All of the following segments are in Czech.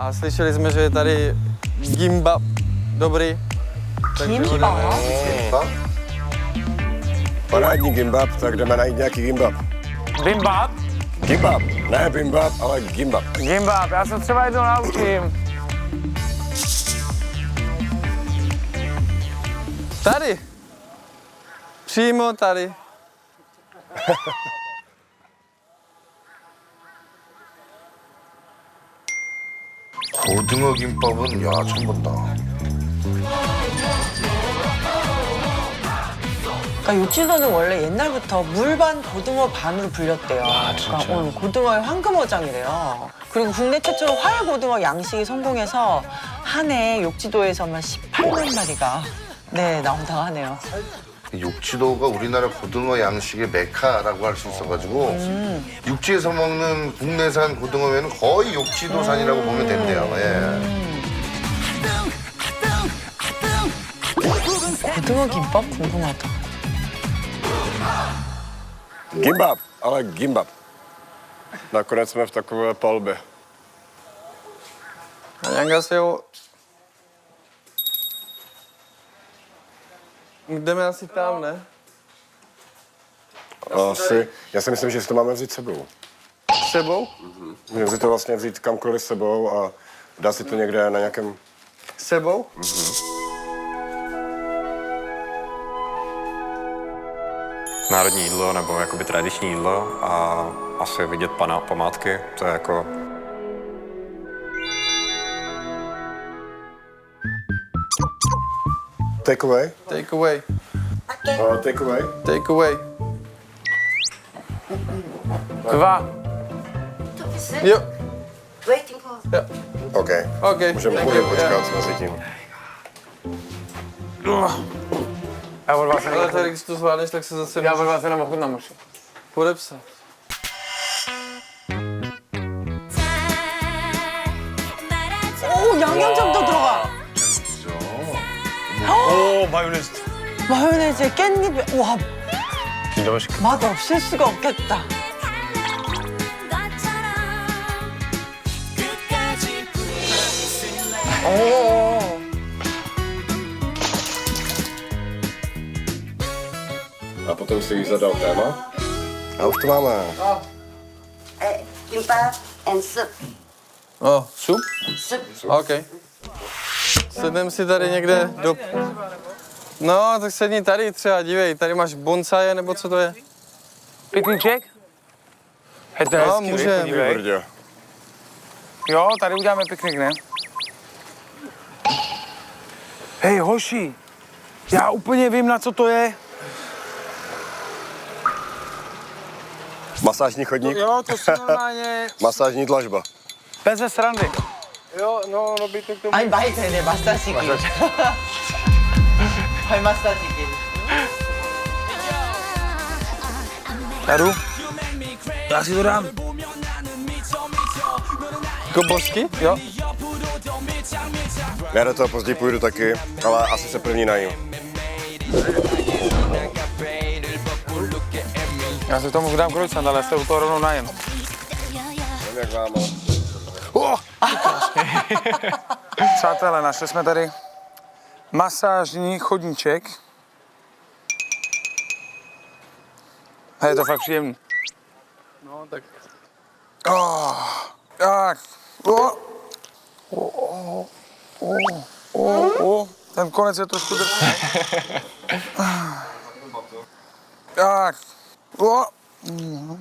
A slyšeli jsme, že je tady gimbap dobrý. Gimbap? budeme- Parádní gimbap, tak jdeme najít nějaký gimbap. Bimbab? Gimbap, ne bimbap, ale gimbap. Gimbab, já se třeba jednou naučím. Tady. Přímo tady. 고등어 김밥은 야 처음 본다. 그러니까 욕지도는 원래 옛날부터 물반 고등어 반으로 불렸대요. 아, 진짜? 어, 고등어의 황금어장이래요. 그리고 국내 최초로 활 고등어 양식이 성공해서 한 해 욕지도에서만 18만 마리가 네 나온다고 하네요. 육지도가 우리나라 고등어 양식의 메카라고 할 수 있어가지고 육지에서 먹는 국내산 고등어 외에는 거의 육지도산이라고 보면 된대요. 예. 고등어 김밥 궁금하다. Gimbap, ale gimbap. Nakonec jsme v takové palbě. 안녕하세요. Jdeme asi tam, ne? Asi, já si myslím, že si to máme vzít sebou. S sebou? Můžeme si to vlastně vzít kamkoliv s sebou a dá si to někde na nějakém... S sebou? národní jídlo nebo jakoby tradiční jídlo a asi vidět pana, památky, to je jako Take away. Take away. Oh, take away. Take away. Kwaad. Yep. Waiting for. Yep. Oké. Okay. Oké. Okay. Musimy płynie po ciekawcu na jakim. Ja, bo was... Ale Terek, czy to zwalniać, tak się zasypać. Ja, bo was, ja mam chudna muszę. Podepsać. 오 마요네즈. 마요네즈에 깻잎. 와 진짜 맛있겠다. 맛 없을 수가 없겠다. 오. A potom si jí zadal téma. A už to máme. uh, kimbap and soup. O, šup? Soup. OK. Sednem si tady někde do... No, tak sedni tady třeba, dívej, tady máš bonsaje, nebo co to je? Pikniček? Je to no, hezký, může. Jo, tady uděláme piknik, ne? Hej, hoši, já úplně vím, na co to je. Masážní chodník? To, jo, to jsou normálně... Masážní dlažba. Bez srandy. Jo, no, no by to k tomu... Ein Beitrag, der 발 마사지기. Daru? Já si to dám. Jako bosky? Jo. Já do toho později půjdu taky, ale asi se první najím. Já si k tomu dám krojcant, ale se u toho rovnou najem. Nevím, jak vám, ale... Oh! Přátelé, našli jsme tady masážní chodníček. A je to fakt příjemný. No, tak... Oh, tak. Oh. Oh, oh, oh, oh. Ten konec je trošku drsný. Tak. Oh.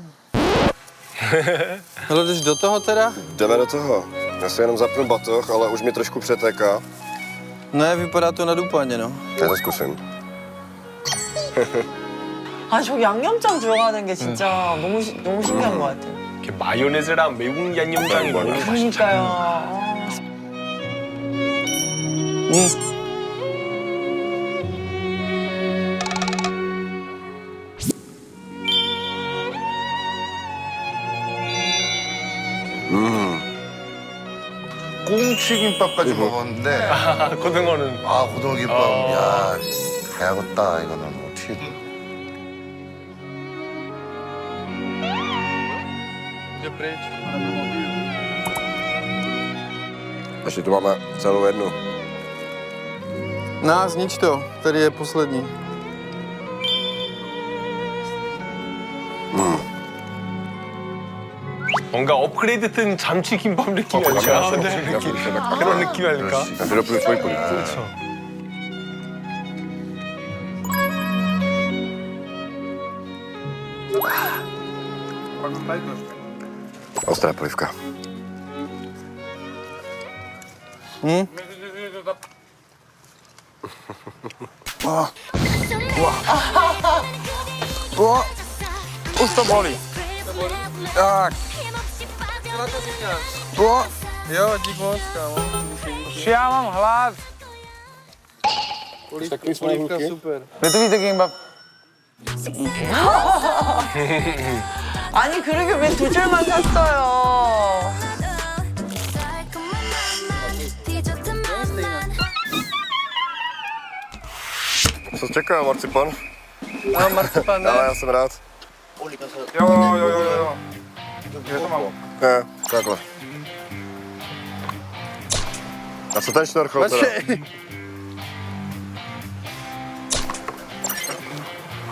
Hele, jdeš do toho teda? Jdeme do toho. Já si jenom zapnu batoh, ale už mi trošku přetéká. Ne, vypadá to nadupaně, no. Já to zkusím. 아, 저 양념장 들어가는 게 진짜 너무 시- 너무 신기한 것 같아요. 이렇게 마요네즈랑 매운 양념장이 너무 그러니까요. 꽁치 김밥까지 먹었는데 고등어는 아 고등어 김밥 야 가야겠다 이거는 어떻게 pryč. Ještě tu máme celou jednu. Na, znič to, tady je poslední. 뭔가 업그레이드 된 잠치 김밥 느낌이 아닐까? 네. 그런 느낌이 아닐까? Doplňu svoji polívku. 그렇죠. Ostrá polívka. O, už to bolí. Tak. O, jo, dík moc, kámo. Já mám hlad. Polívka super. Kde to víte, Gimbab? 아니 그러게 왜 두 줄만 샀어요? Co čeká, marcipan? A marcipan, Ale ne? já jsem rád. Jo, jo, jo, jo, jo. Kde to mám? Ne, takhle. A co ten šnorchol teda?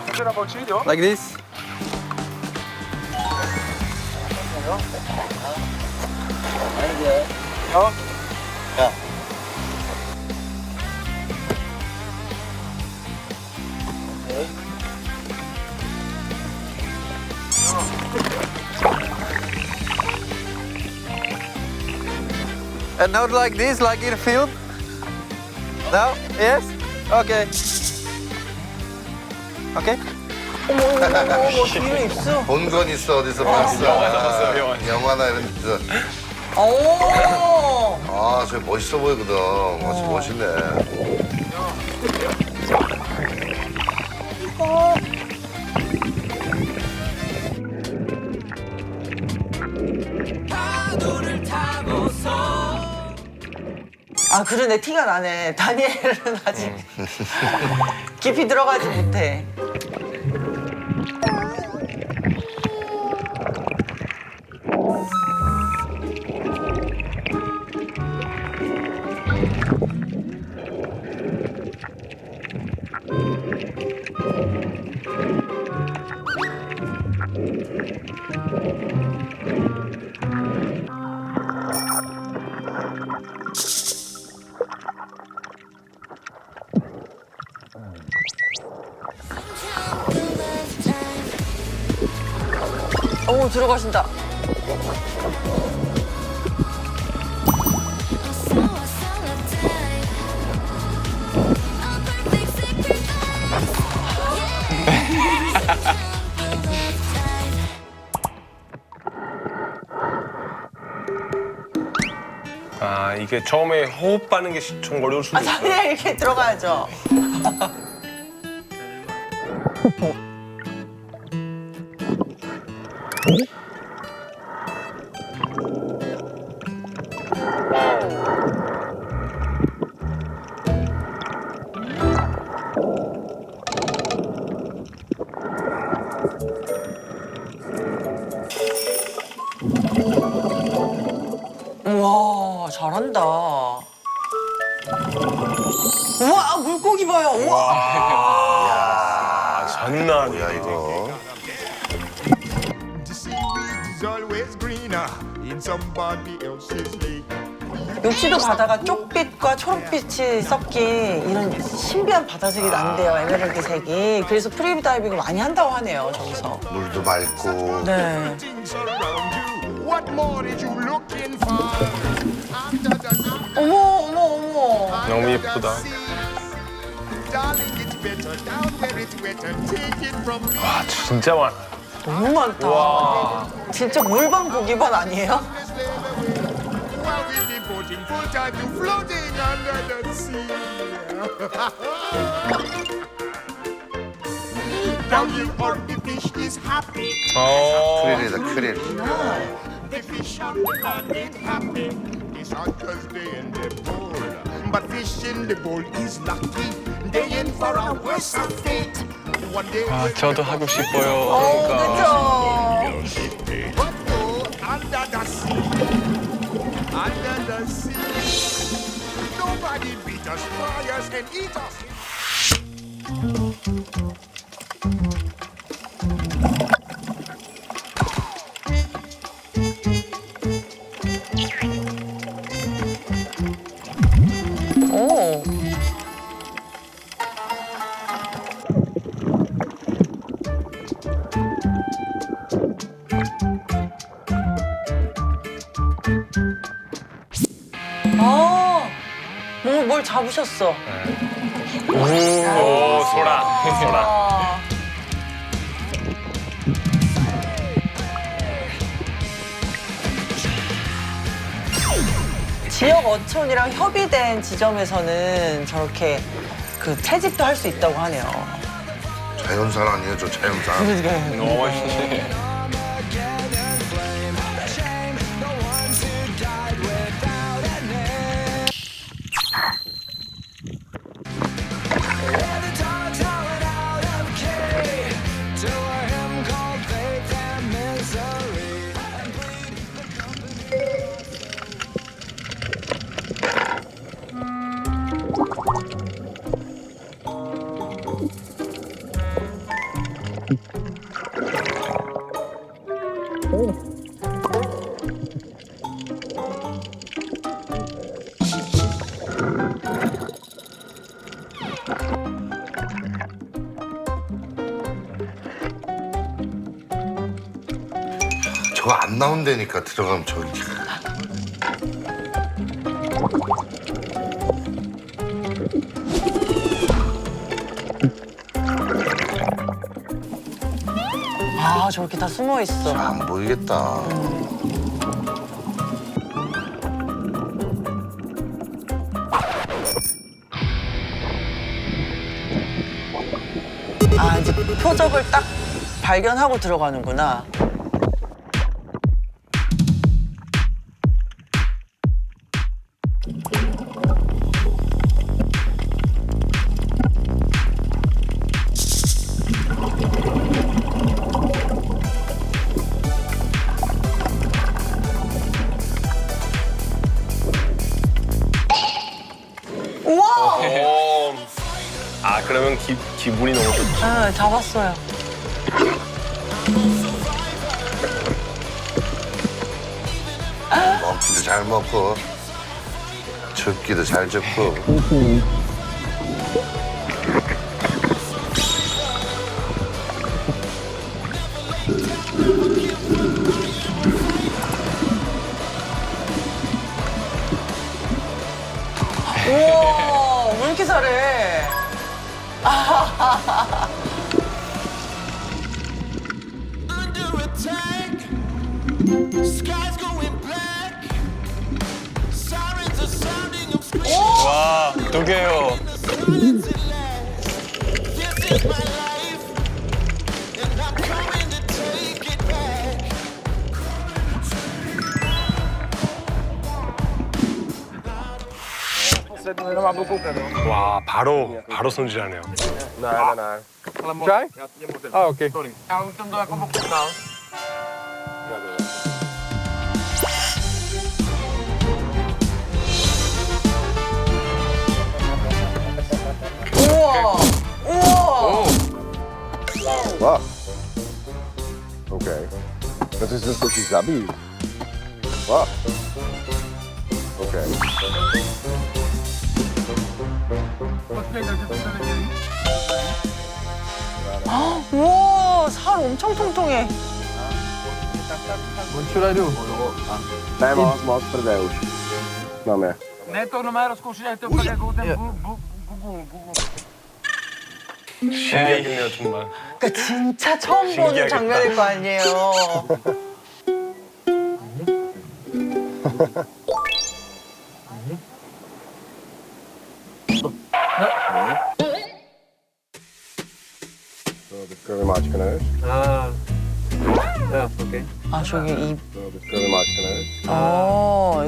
Můžu nabočit, jo? Like this. Jo. And not like this, like in field? No? Yes? Okay. Okay? 어머 어머 어머 어머 뒤에 있어. 본 건 있어 어디서 봤어. 영화에서. 영화나 이런 데서. 오. 아, 저 멋있어 보이거든. 어, 저 멋있네. 아 그러네 티가 나네. 다니엘은 아직 깊이 들어가지 못해. 들어가신다. 아 이게 처음에 호흡하는 게좀 어려울 수도 아 있어요. 다니엘 이렇게 들어가야죠. else's. 욕지도 바다가 쪽빛과 초록빛이 섞인 이런 신비한 바다색이 난대요 에메랄드 색이. 그래서 프리브 다이빙을 많이 한다고 하네요 저기서. 물도 맑고. 네. Things around you. What more is you looking for? Under the sea, 어머 어머 어머. 너무 예쁘다. the sea. Darling, it's better down where it's wetter. Take it from me. 아 진짜 많아. 너무 많다. 진짜 물반 고기반 아니에요? While we devoting full time to floating under the sea. Down here on the fish is happy. 어. 크릴이다, 크릴. The fish on the land ain't happy. It's hot cause they in the bowl. But fish in the bowl is lucky. They in for a worse fate. One day 아 we'll 저도 하고 싶어요. 어 그러니까. 그죠. But go under the sea. just fryers and eat. 잡으셨어. 오 소라 소라. 아. 지역 어촌이랑 협의된 지점에서는 저렇게 그 채집도 할 수 있다고 하네요. 자연산 아니에요, 저 자연산. 너무 맛있네. 저거 안 나온다니까 들어가면 저기. 아, 저렇게 다 숨어 있어. 안 보이겠다. 아, 이제 표적을 딱 발견하고 들어가는구나. 그러면 기, 기분이 너무 좋지. 아, 잡았어요. 먹기도 잘 먹고, 접기도 잘 접고. 와 바로 바로 손질하네요. No, no, no. Try? 아 오케이. 좀더 약간 먹고 나. Wow. Okay. Das ist das Wasabi. Wow. Okay. 우와, 살 엄청 통통해. Ten bu, bu, bugul, bugul. 신기하겠네요 정말. 그러니까 진짜 처음 보는 신기하겠다. 장면일 거 아니에요. currymaatje Ah. Ja, OK. 아, 저기 이, Zo, de currymaatje 어,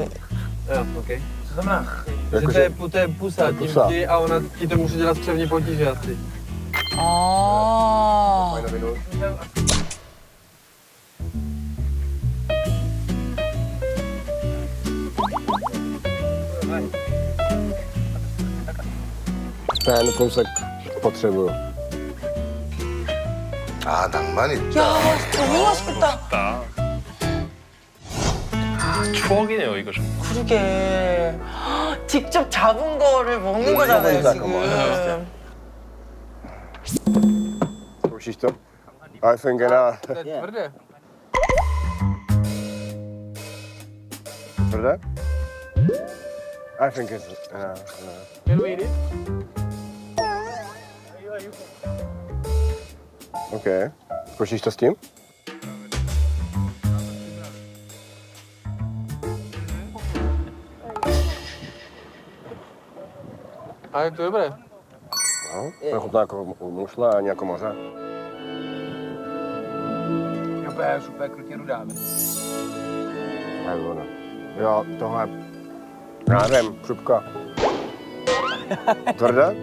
Ja, OK. Co znamená? Že to je, pu- to je pusa, tím pusa. ti a ona ti to může dělat střevní potíže asi. 아. Ten kousek potřebuju. 아 낭만 있다. 야, 너무 맛있겠다. 추억이네요 이거 좀. 그러게. 헉, 직접 잡은 거를 먹는 거잖아요, 지금. I think uh, Tvrdě. Tvrdé? I think it's... Uh, uh. OK. Zkoušíš to s tím? A je to dobré. No, to chutná jako mušle ani jako moře. Úplně super krutě rudá. A je. Jo, tohle... Já nevím, křupka. Tvrdé?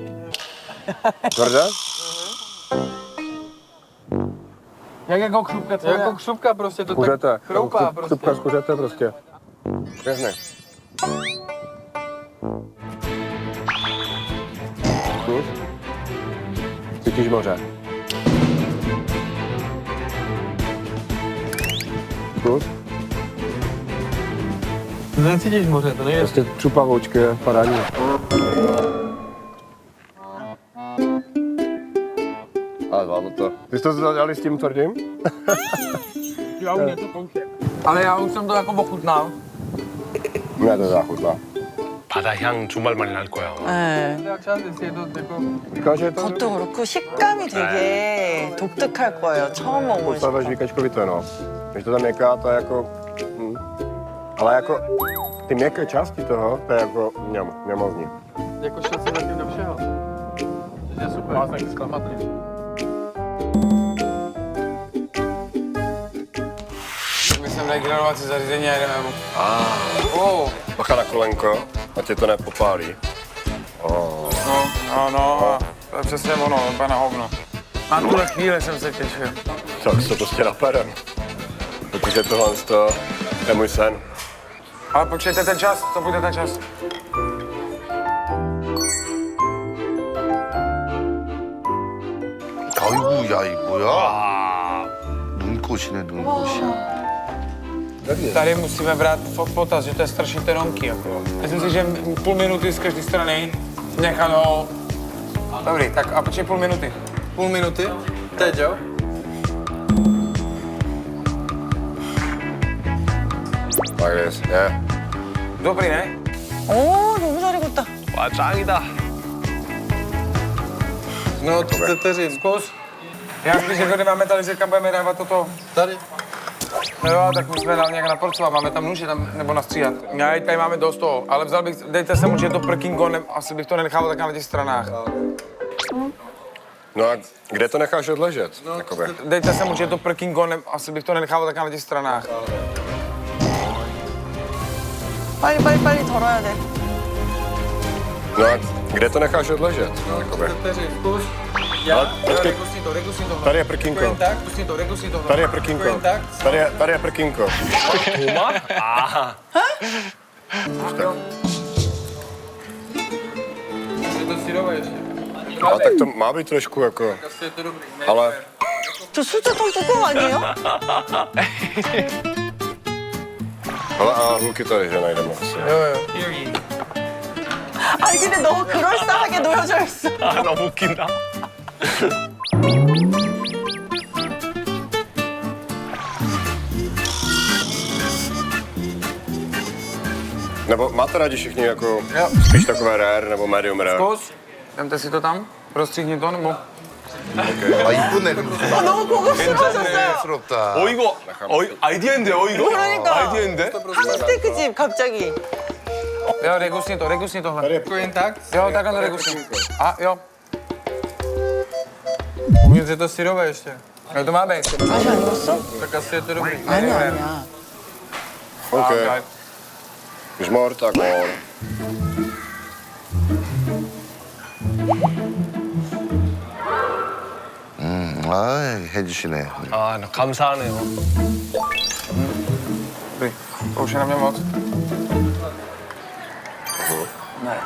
Tvrdé? Jak jako křupka, co Jako křupka prostě, to Kuřete. tak chroupá Křup- prostě. Křupka z kuřete prostě. Pěkně. Zkus. Cítíš moře. Zkus. Necítíš moře, to nejde. Prostě čupavoučky, padání. to. Ty jsi to zadali s tím tvrdým? Já už něco kousek. Ale já už jsem to jako ochutnal. Ne, to záchutná. 바다 향 정말 많이 날 거야. 네. Jak čas, jestli je to jako... Říkáš, že je to... 겉도 그렇고 식감이 되게 독특할 거예요. 처음 먹어보는 Podstava žvíkačkovité, no. Když to tam měkká, to je jako... Hm. Ale jako... Ty měkké části toho, to je jako mňam, mňamozní. Jako šel jsem zatím do všeho. To je super. Vás taky zklamat. My jsem dali grilovací zařízení a jdeme. Oh. Bacha na kolenko, ať tě to nepopálí. Oh. No, no, no, to je přesně ono, úplně na hovno. Na tuhle chvíli jsem se těšil. Tak se prostě napadem. Protože tohle to je můj sen. Ale počkejte ten čas, co bude ten čas? 아이고 야 이거야. 눈꽃이네 눈꽃이. Tady musíme brát v potaz, že to je strašně teronký. Jako. Myslím si, že půl minuty z každé strany nechat ho... Dobrý, tak a počkej půl minuty. Půl minuty. Teď, jo? Tak je, je. Dobrý, ne? 오, 너무 잘 익었다. 와 짱이다. No, 30 vteřin. Zkus. Já spíš, jako nemáme tady, že kam budeme dávat toto. Tady. No jo, tak musíme dát nějak naporcovat, máme tam nůže tam, nebo nastříhat. Já tady máme dost toho, ale vzal bych, dejte sem určitě to prkingo, ne, asi bych to nenechával tak na těch stranách. No a kde to necháš odležet? No, Jakoby. Dejte sem určitě to prkingo, ne, asi bych to nenechával tak na těch stranách. 빨리 빨리 빨리 덜어야 돼. No a kde to necháš odležet? Jakoby. Počkej. To, to. Tady je prkinko. to, to. Tady je prkinko. Tady je, tady je prkinko. Aha. Tak to má být trošku jako, to ale To jsou to tam pokoladne, jo? Ale a hluky tady, že najdeme asi. Ay no, doğu kırırsa hak ediyor Ano, hluky kim? Nebo máte rádi všichni jako Jo. spíš takové rare nebo medium rare? Zkus. Vemte si to tam, prostříhni to, nebo... 아 이쁘네. 어, 너무 고급스러워졌어요. 부럽다. 어 이거 어 아이디어인데요 이거? 그러니까. 아이디어인데? 한국 스테이크 집 갑자기. Jo, rekusni to, rekusni tohle. Tady je. Jo, takhle to rekusni. A jo, Uvnitř je to syrové ještě. jo, to má být. 아직 안 익었어? Tak asi je to dobrý. 아니야 아니야. OK. Okay. Když mor, tak mor. 아 해주시네. 아 나 감사하네요. Dobrý. To už je na mě moc. Ne.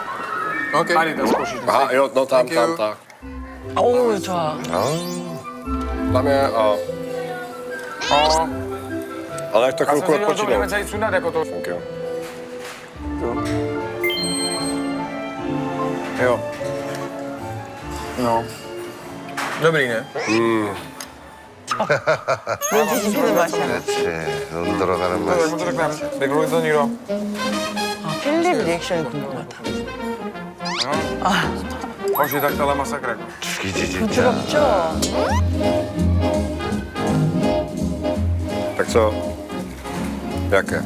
OK. Tady to zkoušíš. Aha, jo, no tam, Thank you. tam, tak. 어우 좋아. Já jsem si říkal, že to budeme odpočinout. celý sundat jako to. Tak jo. Jo. No. Dobrý, ne? 왜 뒤집히는 맛이야? 그렇지. 눈 들어가는 맛. To řekneme. Řekl to někdo. 아, 필립 리액션이 궁금하다. Hoši, tak tohle masakr. 죽이지 진짜. 부드럽죠? Tak co? Jaké?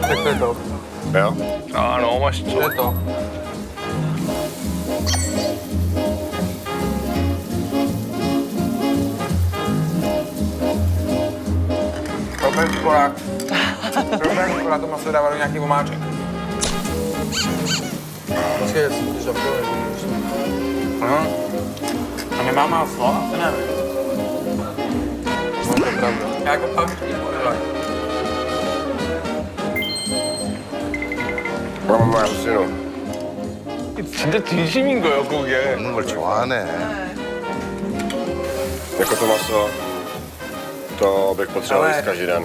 Tak to je to. Jo? Ano, máš To co? je to. Perpendicular. Perpendicular de uma folha varinha aqui, vou marchar. Esquece, já foi. Hã? A minha mama forte, né, velho? É água pra Vamos mais, Ciro. 진짜 진심인 거예요, 그게. 먹는 걸 좋아하네. 내 것도 봤어. to bych potřeboval Ale- jíst každý den.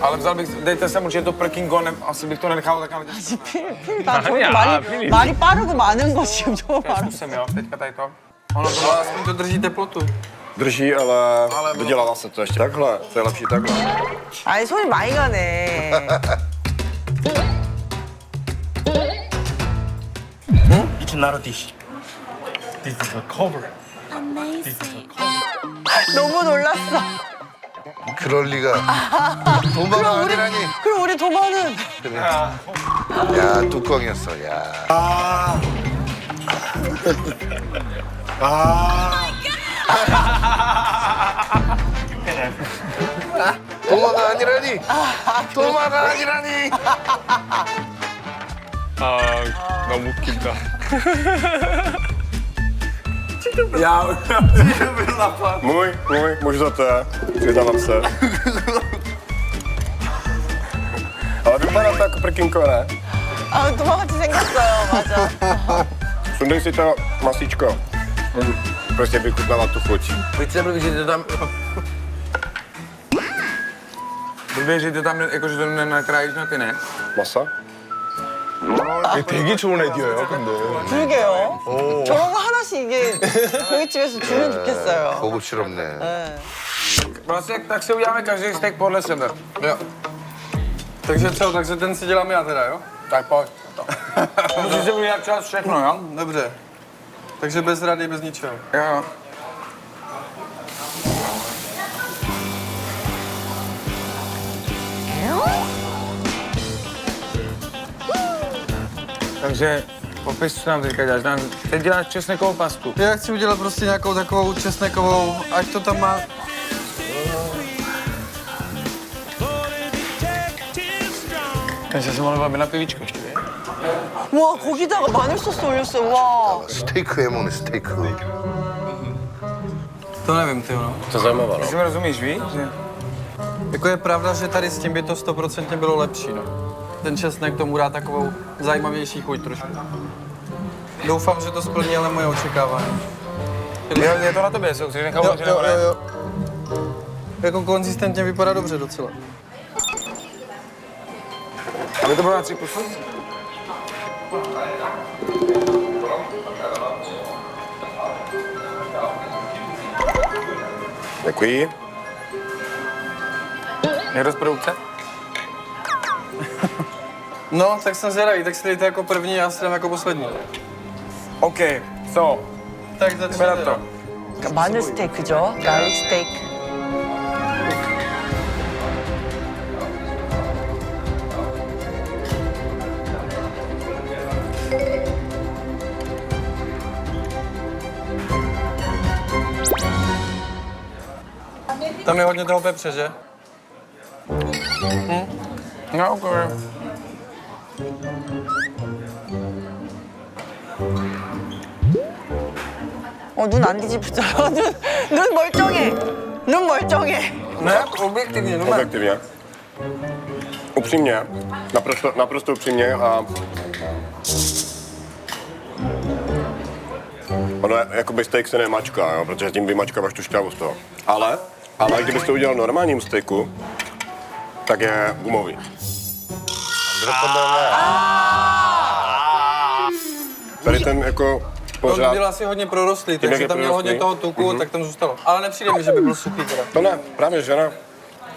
Ale vzal bych, dejte sem určitě to prkingo, ne, asi bych to nenechal tak, ale 필, 나 저렇게 아니야, 말이, 필립. 말이 빠르고 많은 거 지금 저거 já 말아. zkusím, jo, teďka tady to. Ono to Ale aspoň to drží teplotu. Drží, ale, dodělává se to ještě takhle. To je lepší takhle. 아니 손이 많이 가네. It's not a dish. This is a cover. 너무 놀랐어. 그럴 리가. 도마가 아니라니. 그럼 우리 도마는 야 뚜껑이었어. 야. 도마가 아니라니. 도마가 아니라니. 아, 너무 웃긴다. Já byl Můj, můj, můžu za té, přidávám se. Ale vypadá to jako prkinko, ne? Ale to mohla ti senka stojovat, Sundej si to masíčko. Mm. Prostě bych udala tu chuť. Pojď se mluví, mm. že to tam... Blbě, že to tam, jakože to nenakrájíš na ty, ne? Masa? 이게 되게 좋은 아이디어예요, 근데. 그러게요. 저런 거 하나씩 이게 고깃집에서 주면 좋겠어요. 고급스럽네. 네. Tak každý steak podle sebe. Jo. Takže co, takže ten si dělám já teda, jo? Tak pojď. Musíš si udělat čas všechno, jo? Dobře. Takže bez rady, bez ničeho. Jo. Takže popis, co nám teďka děláš. Nám, teď děláš česnekovou pastu. Já chci udělat prostě nějakou takovou česnekovou, ať to tam má... Takže jsem mohl být na pivíčko ještě, víš? 와 거기다가 마늘 소스 올렸어요. 와. 스테이크 해먹네 스테이크. To nevím, ty no. To je zajímavé, Ty no. si mi rozumíš, víš? Že... Jako je pravda, že tady s tím by to stoprocentně bylo lepší, no. Ten česnek tomu dá takovou zajímavější chuť trošku. Doufám, že to splní ale moje očekávání. Jo, je to na tobě, co chceš nechat Jo, jo, nebo ne? jo, jo. Jako konzistentně vypadá dobře docela. Aby to bylo na tři kusy? Děkuji. Někdo z produkce? No, tak jsem zvědavý, tak si dejte jako první, já si dám jako poslední. OK, so, Tak jdeme na začneme. to. 그러니까 마늘 스테이크죠. 갈릭 스테이크. Tam je hodně toho pepře, že? No, OK. 어 눈 안 뒤집혔잖아. 눈, 눈 멀쩡해. objektivně. Ne, objektivně, no Objektivně. Upřímně, naprosto, naprosto upřímně a... Ono je, jakoby steak se nemačká, jo, protože tím vymačkáváš tu šťavu z toho. Ale, ale kdybyste to udělal normálním steaku, tak je gumový. Tady ten jako To pořád... byl asi hodně prorostlý, Tím, jak takže je tam měl hodně prorostlý? toho tuku, tak tam zůstalo. Ale nepřijde mi, že by byl suchý teda. To ne, právě že ne.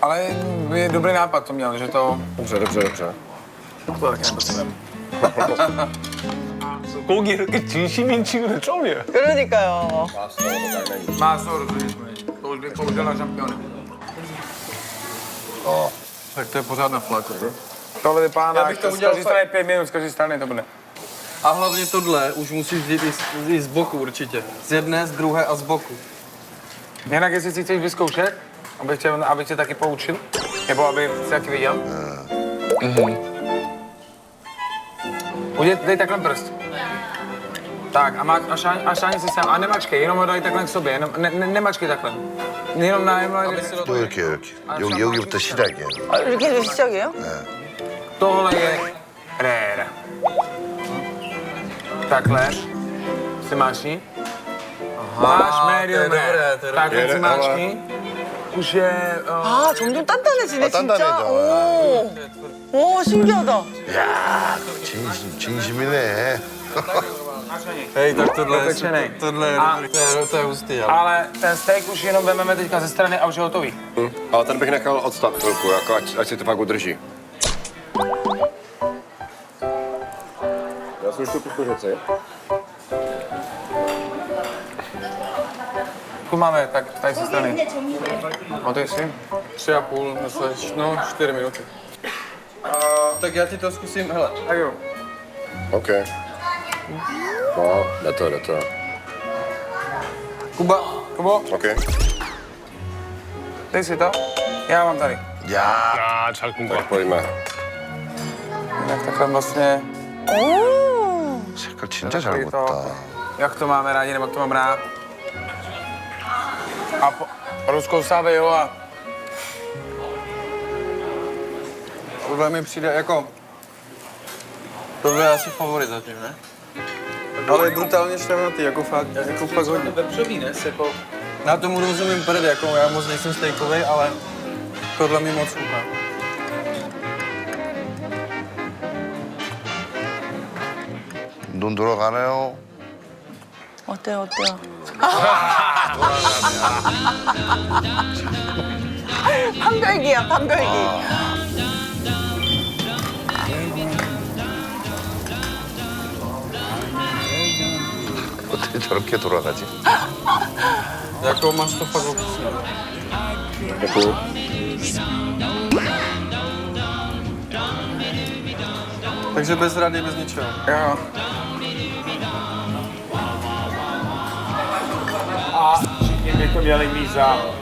Ale je dobrý nápad to měl, že to... Dobře, dobře, dobře. To taky nepotřebujeme. 고기 이렇게 진심인 친구는 처음이에요. 그러니까요. Máslo, rozumíš mi. To už bych použil na šampiony. Tak to je pořád na flaku. Tohle vypadá Já na... bych to Z udělal každé fakt- strany pět minut, z každé strany to bude. A hlavně tohle už musíš vzít i z, i z boku určitě. Z jedné, z druhé a z boku. Jinak, jestli si chceš vyzkoušet, abych tě, abych tě taky poučil, nebo aby jsi taky viděl. Mhm. Udělej, dej takhle prst. Tak, a, má, a, šáň, a šáň si sem, a nemačkej, jenom ho dej takhle k sobě, jenom, ne, ne, nemačkej takhle. Jenom na, jenom na, 또 이렇게 이렇게 여기 여기부터 시작이야. 아, 이렇게 해서 시작이에요? tohle je rér. Takhle si mášni. Máš to je medium dobré, rare. to je Takhle dobré. si mášni. Už je... Uh, 아, 점점 단단해지네, 아, 진짜. 단단해져. 오. 오, 신기하다. 야, 진심 진심이네. Hej, tak tohle je, Dopečenej. super, tohle je, A- dobrý, to je, to je hustý, ale. ale ten steak už jenom vezmeme teďka ze strany a už je hotový. Hm. Ale ten bych nechal odstat chvilku, jako ať, ať si to fakt udrží. Já jsem už tu pustu řeci. Tu máme, tak tady ze strany. Hotový si? Tři a půl, myslíš, no, čtyři minuty. tak já ti to zkusím, hele. Tak jo. OK. No, jde to, jde to. Kuba, Kubo, OK. dej si to. Já mám tady. 야, 아, 잘 군 거야. Pojďme. Tak takhle vlastně, 오. 색깔 진짜 잘 tady to, 먹었다. jak to máme rádi, nebo jak to mám rád. A po, rozkousáme jo a tohle mi přijde jako... Tohle je asi favorit zatím, ne? Ale je brutálně šťavnatý, jako fakt, jako fakt hodně. vepřový, ne? Jako, Já tomu rozumím prd, jako já moc nejsem steakový, ale tohle mi moc chutná. 눈 돌아가네요. 어때요, 어때요? 판별기야, 판별기. 어떻게 저렇게 돌아가지? Jako máš to fakt okusný. Děkuju. Takže bez rady, bez ničeho. jo. Metoniana me Mizar.